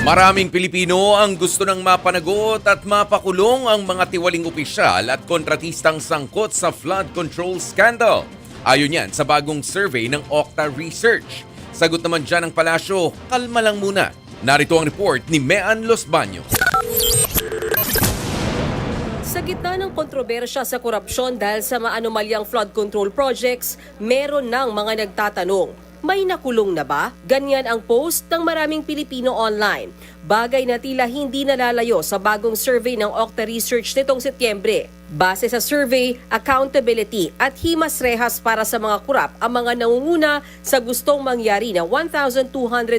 Maraming Pilipino ang gusto ng mapanagot at mapakulong ang mga tiwaling opisyal at kontratistang sangkot sa flood control scandal. Ayon yan sa bagong survey ng Okta Research. Sagot naman dyan ng palasyo, kalma lang muna. Narito ang report ni Mean Los Baños. Sa gitna ng kontrobersya sa korupsyon dahil sa maanumalyang flood control projects, meron ng mga nagtatanong, may nakulong na ba? Ganyan ang post ng maraming Pilipino online. Bagay na tila hindi nalalayo sa bagong survey ng Okta Research nitong Setyembre. Base sa survey, accountability at himas rehas para sa mga kurap ang mga nangunguna sa gustong mangyari ng 1,200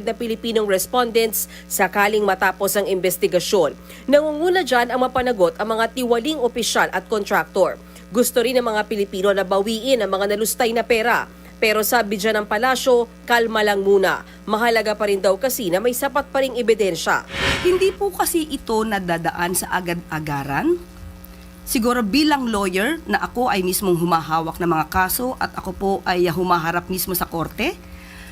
na Pilipinong respondents sakaling matapos ang investigasyon. Nangunguna dyan ang mapanagot ang mga tiwaling opisyal at kontraktor. Gusto rin ng mga Pilipino na bawiin ang mga nalustay na pera. Pero sabi dyan ng palasyo, kalma lang muna. Mahalaga pa rin daw kasi na may sapat pa ring ebidensya. Hindi po kasi ito nadadaan sa agad-agaran. Siguro bilang lawyer na ako ay mismong humahawak ng mga kaso at ako po ay humaharap mismo sa korte,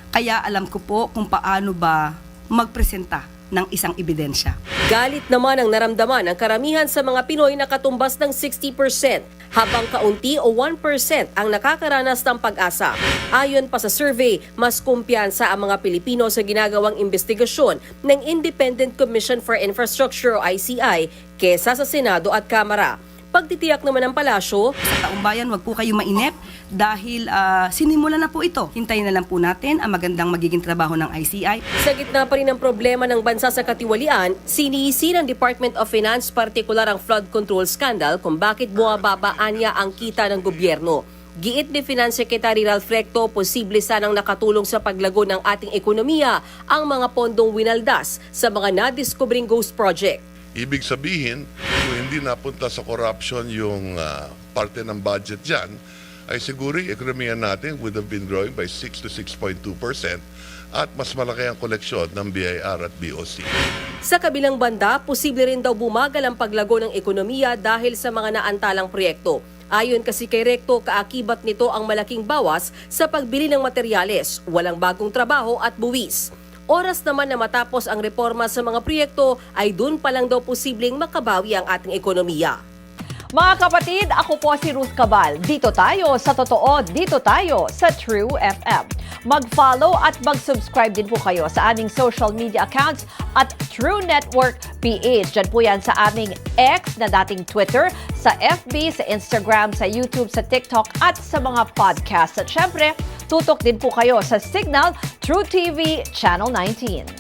kaya alam ko po kung paano ba magpresenta ng isang ebidensya. Galit naman ang naramdaman ng karamihan sa mga Pinoy na katumbas ng 60%, habang kaunti o 1% ang nakakaranas ng pag-asa. Ayon pa sa survey, mas kumpiyansa ang mga Pilipino sa ginagawang investigasyon ng Independent Commission for Infrastructure o ICI kesa sa Senado at Kamara. Pagtitiyak naman ng palasyo, Sa taong bayan, wag po kayo mainip dahil ah, sinimula na po ito. Hintayin na lang po natin ang magandang magiging trabaho ng ICI. Sa gitna pa rin ng problema ng bansa sa katiwalian, sinisi ng Department of Finance partikular ang flood control scandal kung bakit bumababaan niya ang kita ng gobyerno. Giit ni Finance Secretary Ralph Recto, posible sanang nakatulong sa paglago ng ating ekonomiya ang mga pondong winaldas sa mga nadiskubring ghost project. Ibig sabihin, kung hindi napunta sa corruption yung ah, parte ng budget dyan, ay siguro yung ekonomiya natin would have been growing by 6 to 6.2% at mas malaki ang koleksyon ng BIR at BOC. Sa kabilang banda, posible rin daw bumagal ang paglago ng ekonomiya dahil sa mga naantalang proyekto. Ayon kasi kay Recto, kaakibat nito ang malaking bawas sa pagbili ng materyales, walang bagong trabaho at buwis. Oras naman na matapos ang reforma sa mga proyekto ay dun pa lang daw posibleng makabawi ang ating ekonomiya. Mga kapatid, ako po si Ruth Cabal. Dito tayo sa totoo, dito tayo sa True FM. Mag-follow at mag-subscribe din po kayo sa aming social media accounts at True Network PH. Diyan po yan sa aming X na dating Twitter, sa FB, sa Instagram, sa YouTube, sa TikTok at sa mga podcast. At syempre, tutok din po kayo sa Signal True TV Channel 19.